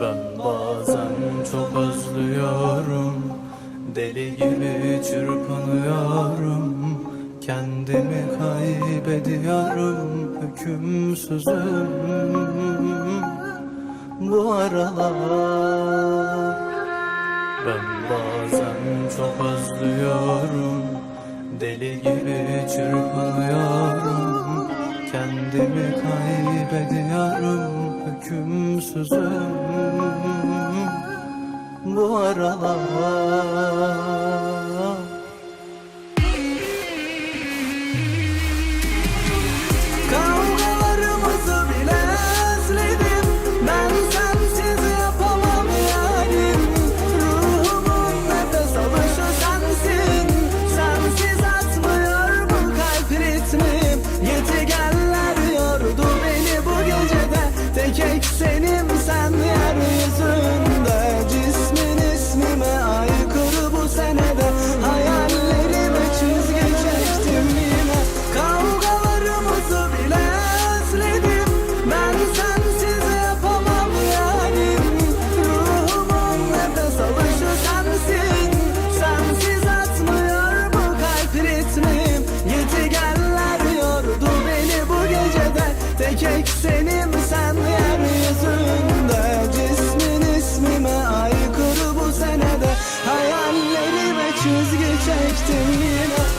Ben bazen çok özlüyorum. Deli gibi çırpınıyorum. Kendimi kaybediyorum. Hükümsüzüm. Bu aralar Ben bazen çok özlüyorum. Deli gibi çırpınıyorum. Kendimi kaybediyorum. Hükümsüzüm Bu aralar eksenim sen yeryüzünde Cismin ismime aykırı bu senede. Hayallerime çizgi çektim yine